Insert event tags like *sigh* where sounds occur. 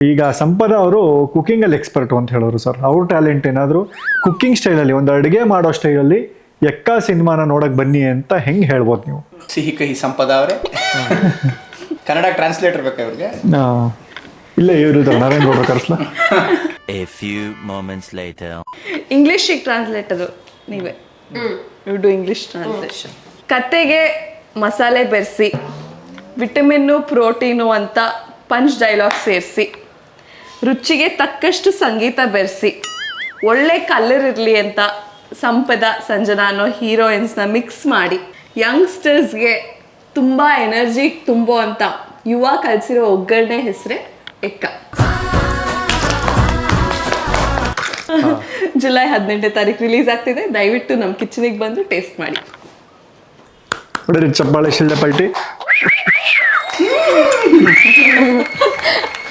ಈಗ ಸಂಪದ ಅವರು ಕುಕಿಂಗ್ ಅಲ್ಲಿ ಎಕ್ಸ್ಪರ್ಟ್ ಅಂತ ಹೇಳೋರು ಸರ್ ಅವ್ರ ಟ್ಯಾಲೆಂಟ್ ಏನಾದ್ರು ಕುಕಿಂಗ್ ಸ್ಟೈಲಲ್ಲಿ ಒಂದು ಅಡುಗೆ ಮಾಡೋ ಸ್ಟೈಲಲ್ಲಿ ಎಕ್ಕ ಸಿನಿಮಾನ ನೋಡಕ್ ಬನ್ನಿ ಅಂತ ಹೆಂಗ್ ಹೇಳ್ಬೋದು ನೀವು? ಸಿಹಿ ಕಹಿ ಸಂಪದ ಅವರೇ. ಕನ್ನಡ ಟ್ರಾನ್ಸ್ಲೇಟರ್ ಬೇಕಾ ಇವ್ರಿಗೆ? ಆ, ಇಲ್ಲ ಇವರು ನರೇಂದ್ರ ಗೌಡ್ರು ಕರ್ಸ್ಲ? A few moments later. ಇಂಗ್ಲಿಷಿಗೆ ಟ್ರಾನ್ಸ್ಲೇಟ್ ಅದು ನೀವೇ. ಯು ಡು ಇಂಗ್ಲಿಷ್ ಟ್ರಾನ್ಸ್ಲೇಷನ್ ಕತೆಗೆ ಮಸಾಲೆ ಬೆರೆಸಿ ವಿಟಮಿನ್ನು ಪ್ರೋಟೀನು ಅಂತ ಪಂಚ್ ಡೈಲಾಗ್ ಸೇರಿಸಿ. ರುಚಿಗೆ ತಕ್ಕಷ್ಟು ಸಂಗೀತ ಬೆರೆಸಿ. ಒಳ್ಳೆ ಕಲರ್ ಇರಲಿ ಅಂತ ಸಂಪದ ಸಂಜನಾ ಅನ್ನೋ ಹೀರೋಯಿನ್ಸ್ನ ಮಿಕ್ಸ್ ಮಾಡಿ. ಯಂಗ್ಸ್ಟರ್ಸ್ಗೆ ತುಂಬ ಎನರ್ಜಿ ತುಂಬೋ ಅಂತ ಯುವ ಕಲಿಸಿರೋ ಒಗ್ಗರಣೆ ಹೆಸರೇ ಎಕ್ಕ. ಜುಲೈ ಹದಿನೆಂಟನೇ ತಾರೀಕು ರಿಲೀಸ್ ಆಗ್ತಿದೆ. ದಯವಿಟ್ಟು ನಮ್ಮ ಕಿಚನಿಗೆ ಬಂದು ಟೇಸ್ಟ್ ಮಾಡಿ. ಚಪ್ಪಾಳೆ ಶಿಲ್ಡೆ ಪಲ್ಟಿ. *laughs*